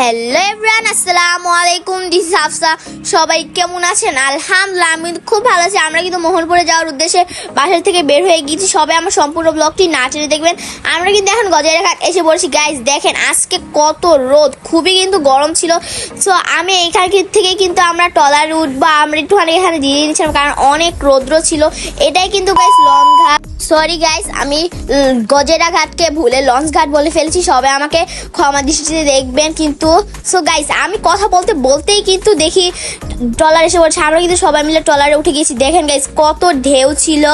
Hello everyone আসসালামু আলাইকুম this Hafsa সবাই কেমন আছেন? আলহামদুলিল্লাহ, আমি খুব ভালো আছি। আমরা কিন্তু মোহনপুরে যাওয়ার উদ্দেশ্যে বাসা থেকে বের হয়ে গিয়েছি। সবাই আমার সম্পূর্ণ ব্লগটি না টেনে দেখবেন। আমরা কিন্তু এখন গজাইরা ঘাট এসে পড়েছি। গাইজ দেখেন, আজকে কত রোদ। খুবই কিন্তু গরম ছিল। সো আমি এইখান থেকে কিন্তু আমরা টলারে বা আমরা একটুখানি এখানে দিয়ে নিয়েছিলাম কারণ অনেক রৌদ্র ছিল। এটাই কিন্তু গাইজ লং সরি গাইস আমি গজেরা ঘাটকে ভুলে লঞ্চ ঘাট বলে ফেলেছি, সবাই আমাকে ক্ষমা দৃষ্টিতে দেখবেন, কিন্তু সো গাইস আমি কথা বলতে বলতেই কিন্তু দেখি ট্রলার এসে বলছে আমরা কিন্তু সবাই মিলে ট্রলারে উঠে গেছি। দেখেন গাইস কত ঢেউ ছিল।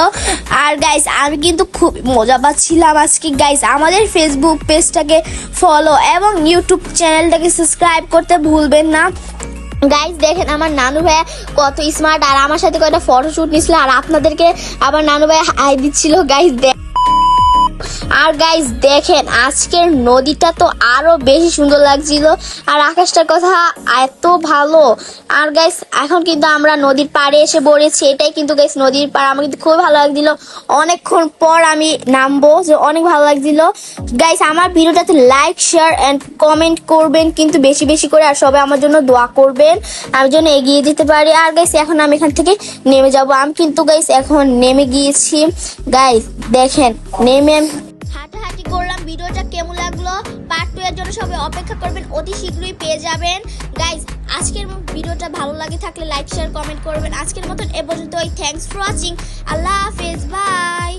আর গাইস আমি কিন্তু খুব মজা পাচ্ছিলাম আজকে গাইস আমাদের ফেসবুক পেজটাকে ফলো এবং ইউটিউব চ্যানেলটাকে সাবস্ক্রাইব করতে ভুলবেন না। গাইজ দেখেন আমার নানু ভাইয়া কত স্মার্ট আর আমার সাথে কয়টা ফটোশ্যুট নিছিল আর আপনাদেরকে আমার নানু ভাইয়া হাই দিচ্ছিল। গাইজ আর গাইজ দেখেন, আজকের নদীটা তো আরও বেশি সুন্দর লাগছিল আর আকাশটার কথা এত ভালো। আর গাইস এখন কিন্তু আমরা নদীর পাড়ে এসে পড়েছি, এটাই কিন্তু গাইস নদীর পাড়। আমার কিন্তু খুবই ভালো লাগছিল। অনেকক্ষণ পর আমি নামবো, যে অনেক ভালো লাগছিল। গাইস আমার ভিডিওটাতে লাইক শেয়ার অ্যান্ড কমেন্ট করবেন, কিন্তু বেশি বেশি করে, আর সবাই আমার জন্য দোয়া করবেন। আমি যেন এগিয়ে যেতে পারি। আর গাইস এখন আমি এখান থেকে নেমে যাব। আমি কিন্তু গাইস এখন নেমে গিয়েছি। গাইস দেখেন, নেমে আমি করলাম। ভিডিওটা কেমন লাগল? পার্ট টু এর জন্য সবাই অপেক্ষা করবেন। অতি শীঘ্রই পেয়ে যাবেন। গাইজ আজকের ভিডিওটা ভালো লাগে থাকলে লাইক শেয়ার কমেন্ট করবেন। আজকের মতন এ পর্যন্ত থ্যাংকস ফর ওয়াচিং আল্লাহ হাফেজ। বাই